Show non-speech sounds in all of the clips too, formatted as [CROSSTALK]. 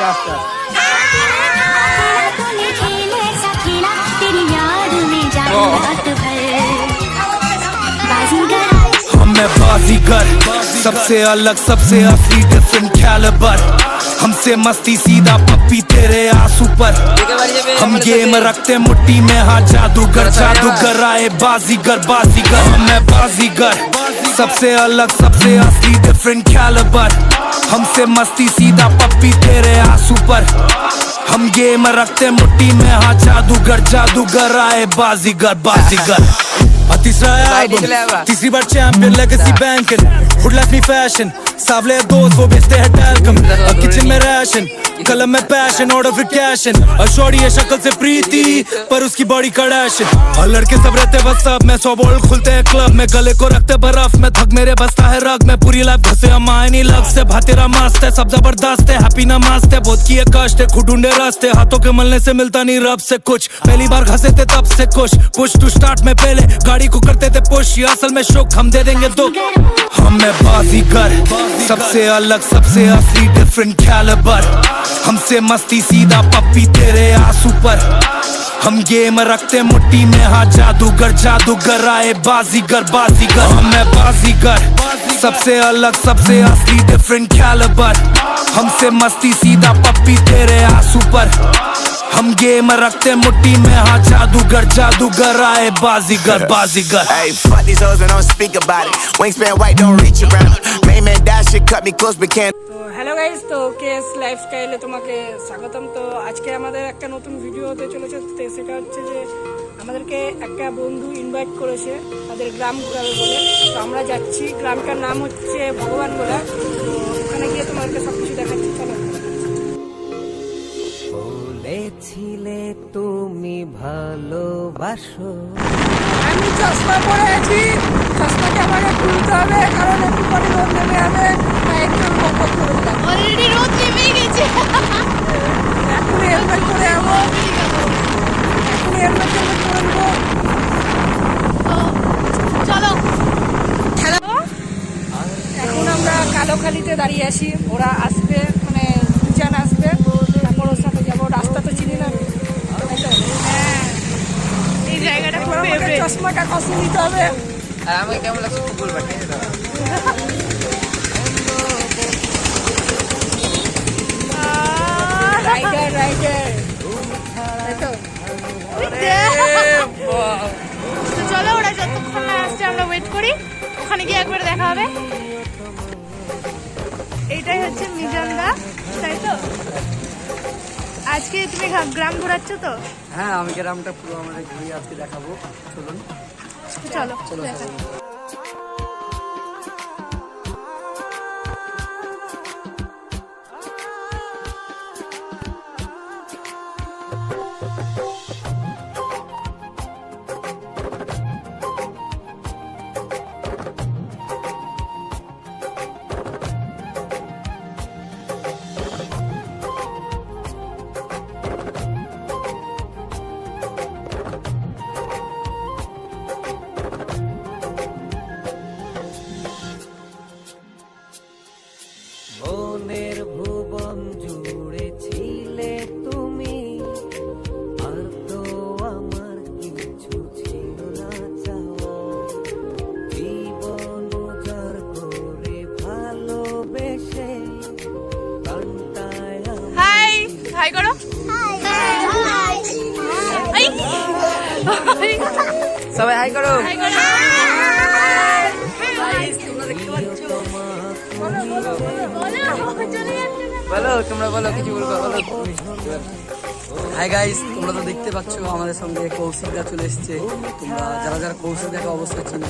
আস্তে আস্তে तूने खेल ऐसा खेला तेरी याद में जागी रात भर बाजीगर हम मैं बाजीगर सबसे अलग सबसे असली डिफरेंट कैलिबर हमसे मस्ती सीधा पप्पी तेरे आंसू पर हम गेम रखते मुट्ठी में हाँ जादूगर जादूगर आए बाजीगर बाजीगर हम मैं बाजीगर सबसे अलग सबसे असली डिफरेंट कैलिबर हमसे मस्ती सीधा पप्पी तेरे आँसू पर। हम गेम रखते मुट्ठी में हाँ जादूगर जादूगर आए बाजीगर बाजीगर। तीसरा तीसरी बार चैंपियन लेगेसी बैंक हुड लाइफ मी फ़ैशन सावले दोस्त वो बेचते हैं टैल्कम किचन में राशन कलम में पैशन ऑर्डर फिर कैशन शॉर्टी है शक्ल से प्रीति पर उसकी बॉडी कड़ैशन और लड़के सब रहते बस सब में सौ बॉल खुलते हैं क्लब में गले को रखते बर्फ़ में थक मेरे बसता है रग में पूरी लाइफ घसे हम आए नहीं लग से भातेरा मस्त है सब ज़बरदस्त है हैप्पी ना मस्त है बहुत किए कष्ट है ढूंढे रास्ते हाथों के मलने से मिलता नहीं रब से कुछ पहली बार घसे थे तब से खुश पुश टू स्टार्ट में पहले गाड़ी को करते थे पुश असल में शुक हम दे देंगे दुख हम मैं बाजीगर सबसे अलग सबसे असली डिफरेंट कैलिबर हमसे मस्ती सीधा पप्पी तेरे आँसू पर। हम गेम रखते मुट्ठी में हाँ जादूगर जादूगर आए बाजीगर बाजीगर। हम मैं बाजीगर। सबसे अलग सबसे असली डिफरेंट कैलिबर हमसे मस्ती सीधा पप्पी तेरे आँसू पर। हम गेम रखते मुट्ठी में हाँ जादूगर जादूगर आए बाजीगर बाजीगर। Hey, fuck these hoes and don't speak about it. Wingspan white, don't reach around. Main man die shit cut me close, but can't. তো হ্যালো গাইজ তো কেএস লাইফস্টাইলে তোমাকে স্বাগতম। তো আজকে আমাদের একটা নতুন ভিডিও হতে চলেছে তো সেটা হচ্ছে যে আমাদেরকে একটা বন্ধু ইনভাইট করেছে তাদের গ্রাম ঘুরাবে বলে। তো আমরা যাচ্ছি গ্রামটার নাম হচ্ছে ভগবান গোলা তো ওখানে গিয়ে তোমাদেরকে সব কিছু দেখাচ্ছি চলো। বলেছিলে তুমি ভালোবাসো। আমি চশমা পরে আছি। আমাকে হবে কারণ একটু পরে রোদ নেমে যাবে তাই একটু বকবক করে দিলাম। অলরেডি রোদ নেমেই গেছে। এখন হেলমেট করে যাব এখন হেলমেট হেলমেট করে চলো। এখন আমরা কালোখালিতে দাঁড়িয়ে আছি। ওরা আসবে মানে দুজন আসবে। তারপর ওর সাথে যাব। রাস্তা তো চিনি না। হ্যাঁ। এই জায়গাটা চশমাটা কষিয়ে নিতে হবে। আর আমাকে কেমন লাগছে খুব বলবা ঠিক আছে রাইডার রাইডার তো চলো ওরা যতক্ষণ না আসছে আমরা ওয়েট করি। ওখানে গিয়ে একবার দেখা হবে। এইটাই হচ্ছে মিজানদা তাই তো? আজকে তুমি গ্রাম ঘোরাচ্ছ তো? হ্যাঁ আমি গ্রামটা পুরো আমাদের ঘুরিয়ে আজকে দেখাবো। চলুন। তো চলো। বলো তোমরা বলো কিছু বলব বলো। হাই গাইস তোমরা তো দেখতে পাচ্ছ আমাদের সঙ্গে কৌশিকদা চলে এসেছে। তোমরা যারা যারা কৌশিক দেখা অবশ্যই চিনো।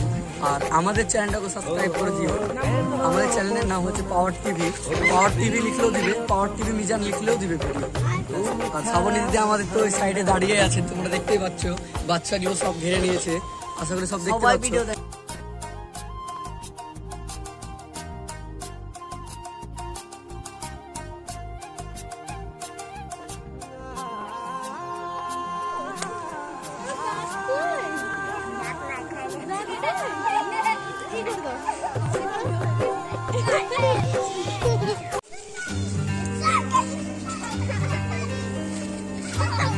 আর আমাদের চ্যানেলটাকে সাবস্ক্রাইব করে দিও। আমাদের চ্যানেলের নাম হচ্ছে পাওয়ার টিভি পাওয়ার টিভি লিখলেও দিবে পাওয়ার টিভি মিজান লিখলেও দিবে আর শ্রাবণী দিদি আমাদের তো ওই সাইডে দাঁড়িয়ে আছে তোমরা দেখতেই পাচ্ছ। বাচ্চাগুলো সব ঘিরে নিয়েছে। আশা করি সব দেখতে পাচ্ছ।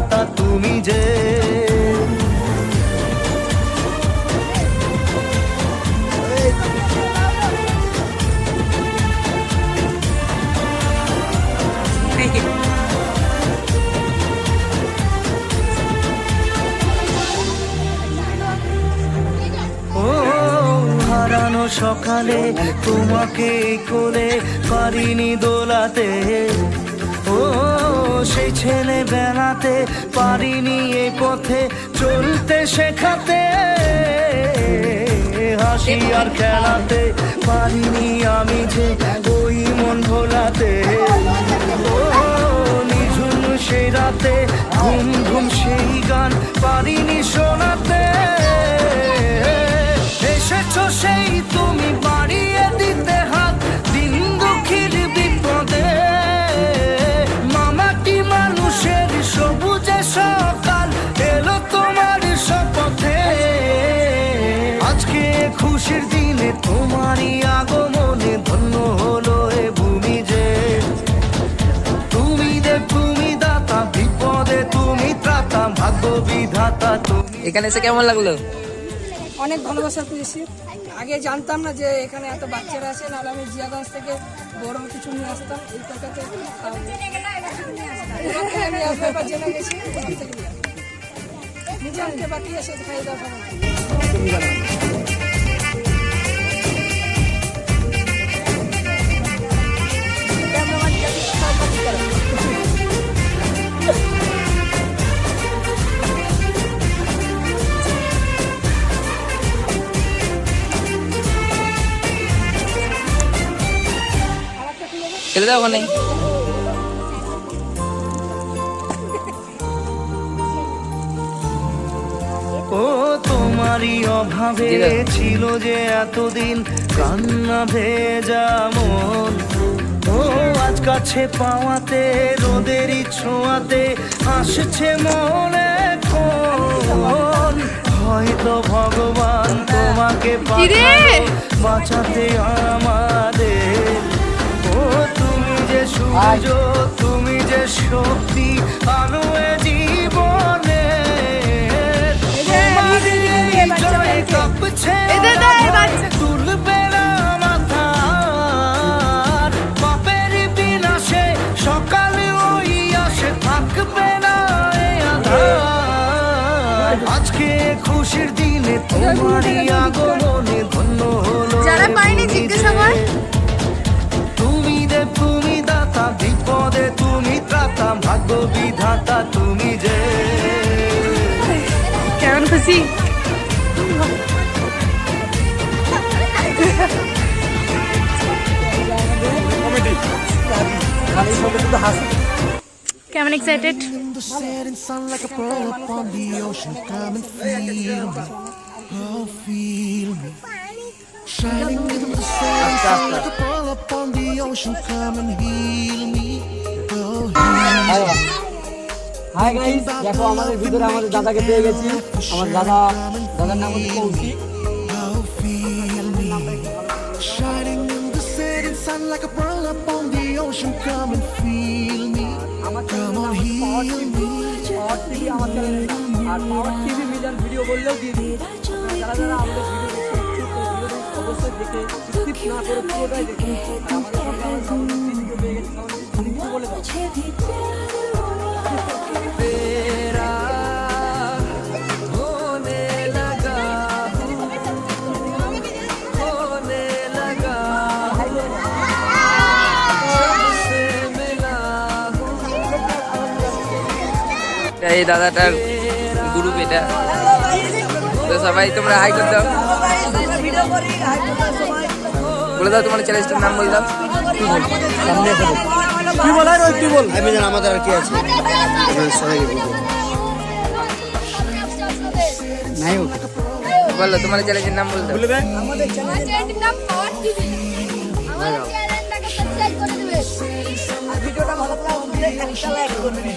বিধাতা তুমি যে। ও হারানো সকালে তোমাকে কোলে পারিনি দোলাতে। ও, সেই ছেলে বেড়াতে পারিনি এই পথে চলতে শেখাতে। হাসি আর খেলাতে পারিনি আমি যে ওই মন ভোলাতে। ও, নিঝুম সেই রাতে ঘুম ঘুম সেই গান পারিনি শোনাতে। এসেছ সেই তুমি বাড়িয়ে দিতে খুশির দিনে তোমারই আগমনে ধন্য হলো এ ভূমি যে। তুমি দেব তুমি দাতা বিপদে তুমি ত্রাতা ভাগ্য বিধাতা তুমি। এখানে এসে কেমন লাগল? অনেক ভালোবাসা পেয়েছি। আগে জানতাম না যে এখানে এত বাচ্চারা আসে নাহলে আমি জিয়াগঞ্জ থেকে বড় কিছু নিয়ে আসতাম এই টাকাতে আমি জেনে গেছি। নিজে আনতে বাকি এসে খাই দাওয়া খেলে দাও ওখানে। ও তোমারই অভাবে। ছিল যে এতদিন কান্না ভেজা মন। ও আজ কাছে পাওয়াতে রোদেরই ছোঁয়াতে আসছে মনে হয়তো ভগবান তোমাকে বাঁচাতে আমাদের সূর্য তুমি যে শক্তি আলো জীবনে কাঁপছে। তুলবে না পাপের বিনাশে সকালে ওই আসে থাকবে না আজকে খুশির দিনে তোমারই আগমনে ভাগ্য বিধাতা তুমি যে কেমন খুশি কেমন excited. Oh. Shining in the sun like a pearl upon the ocean. Come and heal me. Hi guys দেখো আমাদের ভিতরে আমাদের দাদাকে পেয়ে গেছি আমার দাদা দাদার নাম হচ্ছে Kaushik like a pearl upon the ocean. Come and feel me. Come on, heal me. আর পাওয়ার টিভি মিজান ভিডিও বললেও দিয়ে দিই যারা বলে দাও। এই দাদাটার গ্রুপ এটা তো সবাই তোমরা হাই করে দাও। বলে দাও তোমার চ্যানেলটার নাম বলে দাও। কি বলার ওই কি বল আমি জানি আমাদের আর কি আছে এবার সবাই বলবো নায়ক বলো তোমার চ্যালেঞ্জের নাম বলে দাও আমাদের চ্যানেলটির নাম পাওয়ার টিভি আমাদের চ্যানেলটাকে সাবস্ক্রাইব করে দেবে আর ভিডিওটা ভালো লাগলে একটা লাইক করবেন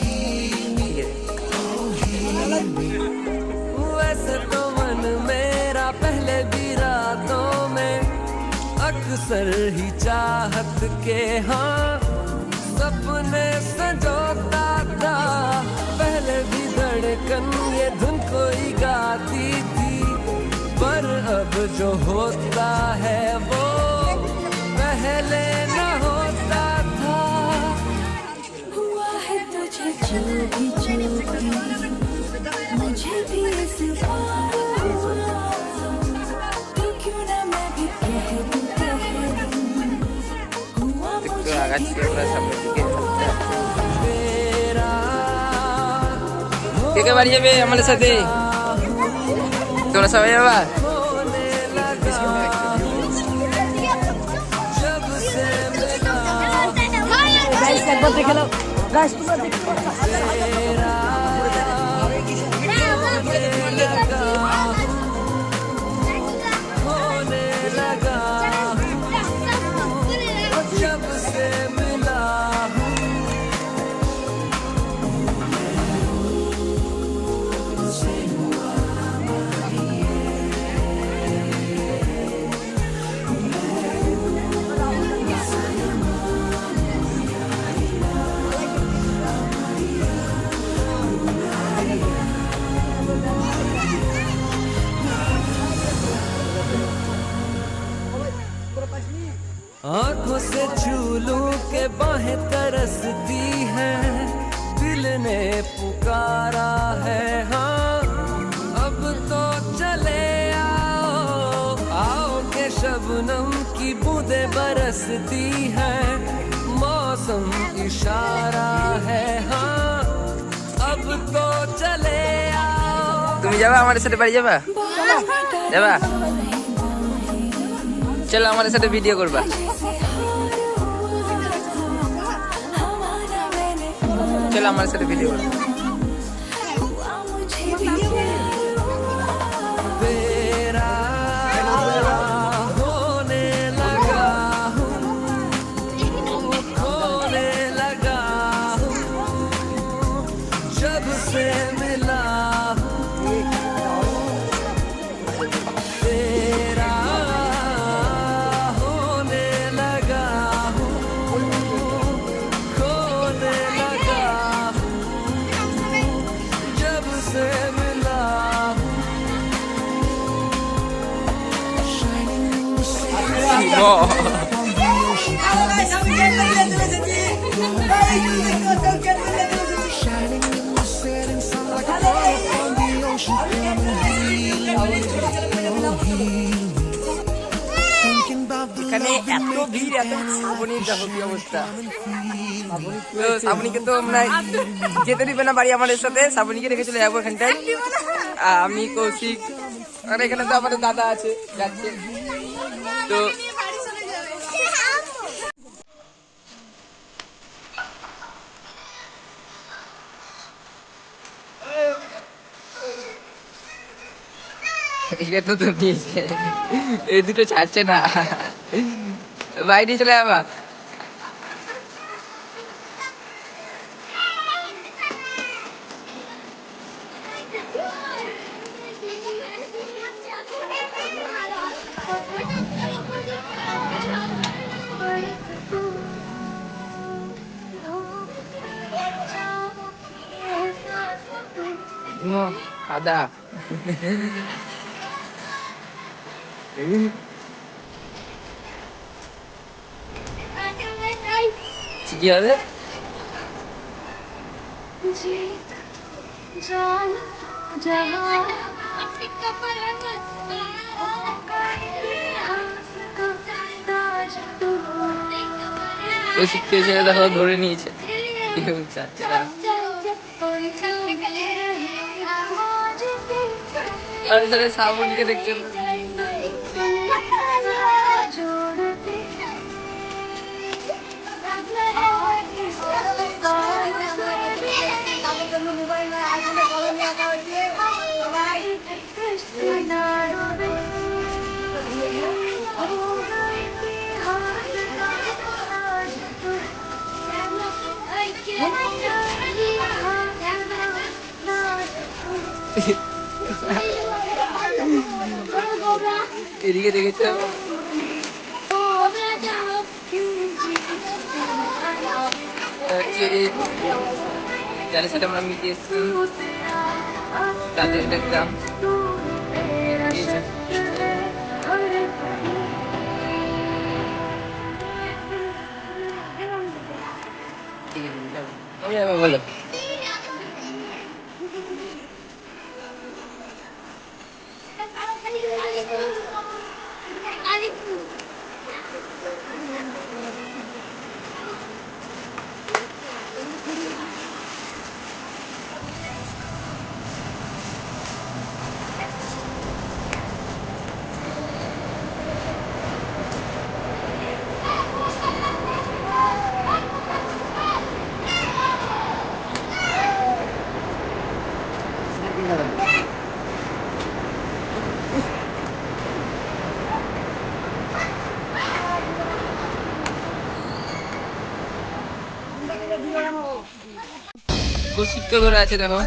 वैसे तो मन मेरा पहले भी रातों में अक्सर ही चाहत के हाँ सपने संजोता था। पहले भी धड़कन ये धुन कोई गाती थी। पर अब जो होता है वो पहले न होता था। हुआ है तुझे जो भी जो भी मुझे भी इस बार हुआ। কে কে বাড়ি যাবে আমাদের সাথে? তোমরা সবাই যাবা? একবার দেখে নাও গাছ তোমরা দেখতে छू लूं के बाहें तरसती हैं दिल ने पुकारा है हाँ अब तो चले आओ आओ के शबनम की बूंदे बरसती हैं मौसम इशारा है हाँ अब तो चले आओ তুমি যাবা আমাদের সাথে বাড়ি যাবা যাবা চলো আমাদের সাথে ভিডিও করবা চলো আমাদের সাথে ভিডিও যেতে দিবে না বাড়ি আমাদের সাথে। শ্রাবণীকে রেখে চলে যাব এখানটায়। আমি কৌশিক, আর এখানে তো আমাদের দাদা আছে, যাচ্ছে। তো এটা তো নিয়েছে। এই দুটো ছাড়ছে না। Vai de leva. Cadá. [LAUGHS] কি হবে? দেখো ধরে নিয়েছে। আর শ্রাবণীকে দেখছেন এদিকে দেখেছ হচ্ছে যাদের সাথে আমরা মিটে এসেছি তাদের দেখলাম এই যে, ঠিক আছে, যাব। তুমি যাবে বলো কৌশিককে ধরে আছে দেখো।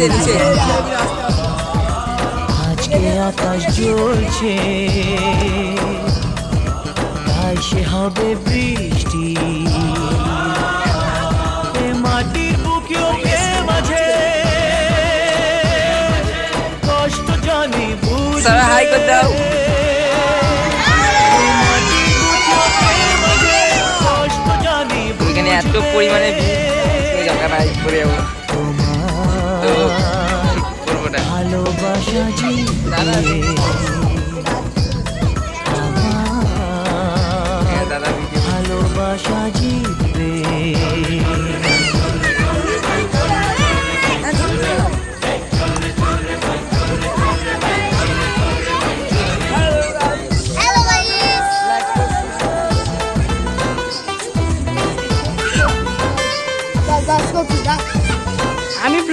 কি নিচে আজকে আকাশ জ্বলছে তাই সে হবে বৃষ্টি। মাটির বুকেও মাঝে কষ্ট জানি সারা হাই করে দাও। এত পরিমাণে ভিড় জায়গা নাই করে যাব না ভালোবাসা হ্যাঁ দাদা ভিডিও ভালোবাসা জিতবে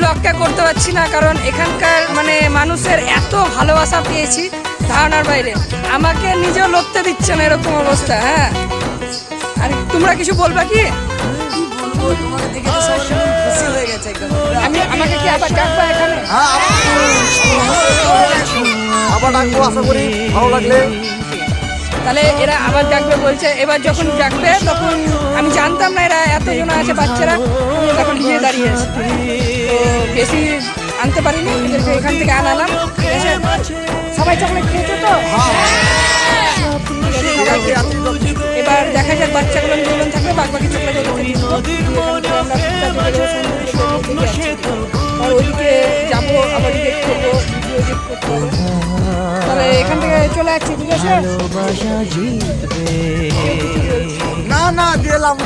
ব্লগটা করতে পারছি না কারণ এখানকার মানে মানুষের এত ভালোবাসা পেয়েছি ধারণার বাইরে। আমাকে নিজেও লড়তে দিচ্ছে না এরকম অবস্থা হ্যাঁ। আর তোমরা কিছু বলবা কি? হয়ে আমি আমাকে কি আবার ডাকবা এখানে? আবার ডাকবো আশা করি ভালো লাগলে। তাহলে এরা আবার ডাকবে বলছে এবার যখন ডাকবে তখন আমি জানতাম না এরা এতজন আছে বাচ্চারা তখন গিয়ে দাঁড়িয়ে আছে। বেশি আনতে পারিনি এদেরকে এখান থেকে আনালাম। ঠিক আছে? সবাই চকলেট খেয়েছো তো? এবার দেখা যাক বাচ্চাগুলো নির্মল থাকবে বাদ বাকি চকলেট আর ওইদিকে যাব আবার এডিট করব ভিডিও এডিট করতে হবে তাহলে এখান থেকে চলে যাচ্ছি ঠিক আছে? না না দিলাম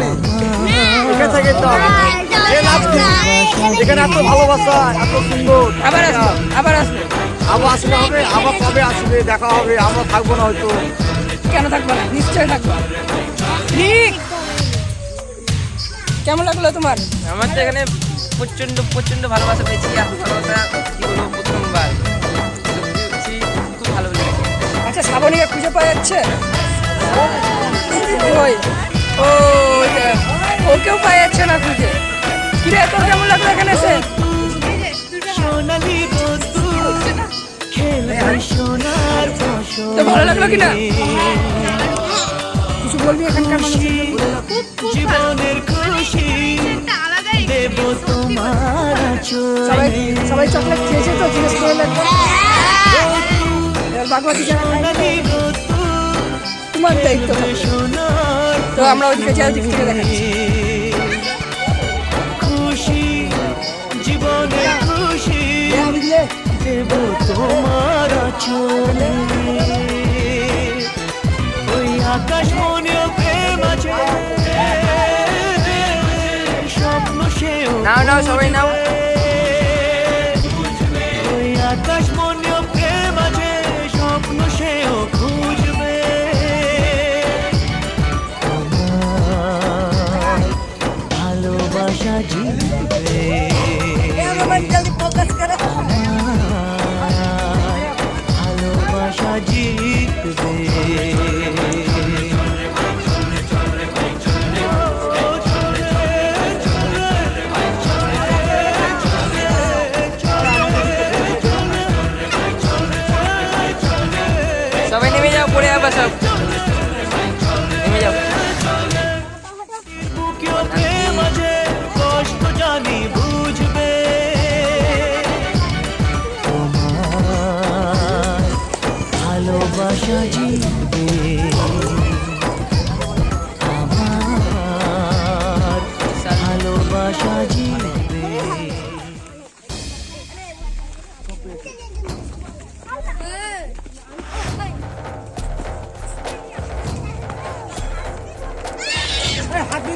থেকে তো এখানে এত ভালোবাসা এত সুন্দর আবার আসব আবার আসব আবার আসলে হবে আবার কবে আসবে দেখা হবে আমরা থাকব না হয়তো কেন থাকব না নিশ্চয়ই থাকব ঠিক কেমন লাগল তোমার আমার তো এখানে প্রচণ্ড প্রচণ্ড ভালোবাসা পেয়েছি ভালোবাসা কি বলব প্রথমবার খুব ভালো লেগেছে আচ্ছা শ্রাবণীকে খুঁজে পাওয়া যাচ্ছে ওই ও। ওকেও পাওয়া যাচ্ছে না খুঁজে কিরে তোর কেমন লাগল এখানে এসে? তো ভালো লাগল কিনা? কিছু বলবি এখানকার জীবনের খুশি দেব তোমার সবাই সবাই চকলেট খেয়েছে তো জিজ্ঞেস করে লাগবে বাগবাটি যারা খায়, তোমার দায়িত্ব। তো আমরা ওইদিকে যাই ওদিক থেকে দেখাচ্ছি। দেব তোমার চলে ওই আকাশ মনে প্রেম আছে। স্বপ্ন সেও নাও নাও সবাই নাও। ওই আকাশ মনে প্রেম আছে স্বপ্ন সেও খুঁজবে। ভালোবাসা জিতবে।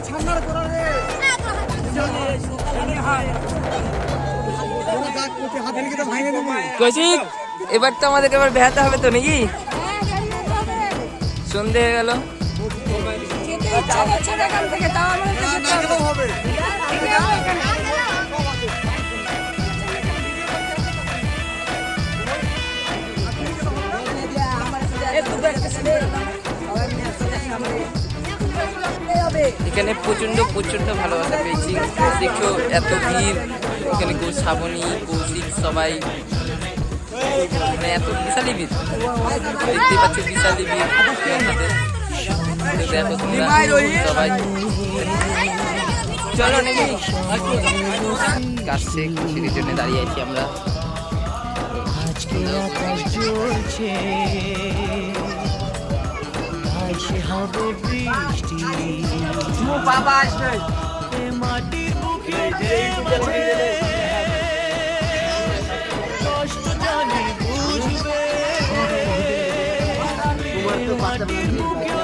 করা রে কৌশিক এবার তো আমাদেরকে এবার বেহাতে হবে তো নাকি? সন্ধে হয়ে গেল। একটা। এখানে প্রচণ্ড প্রচণ্ড ভালোবাসা পেয়েছি। দেখো এত ভিড়, এখানে গো শ্রাবণী, কৌশিক সবাই। মানে এত বিশালই ভিড়। দেখতে পাচ্ছ বিশালই ভিড়। দেখো সবাই। চলো কাছে খুশির জন্য দাঁড়িয়ে আছি আমরা। আজকে আকাশ আজ হবে বৃষ্টি। বাবা আসবে। মাটির বুকে কষ্ট জানে বুঝবে। মাটির বুকে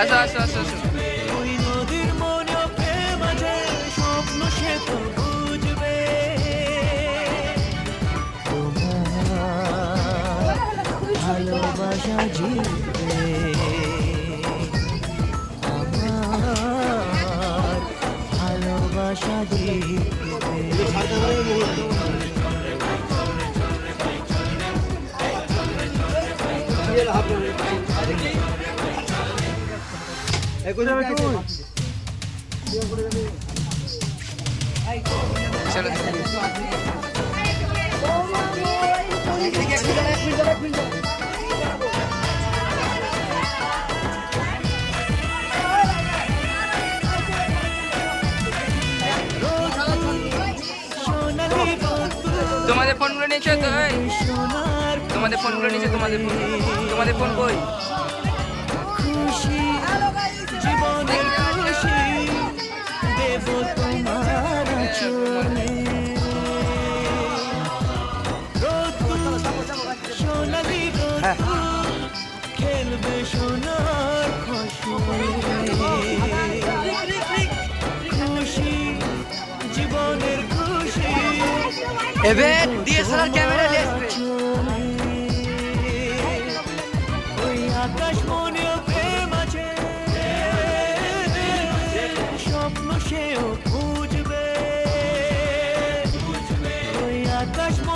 আসো আসো আসো আসো। ভালোবাসা তোমাদের ফোনগুলো নিয়েছো তোমাদের ফোনগুলো নিয়েছো তোমাদের ফোন তোমাদের ফোন কই? চলে সোনালি খেলবে সোনার খুশি জীবনের খুশি এবার ক্যামেরা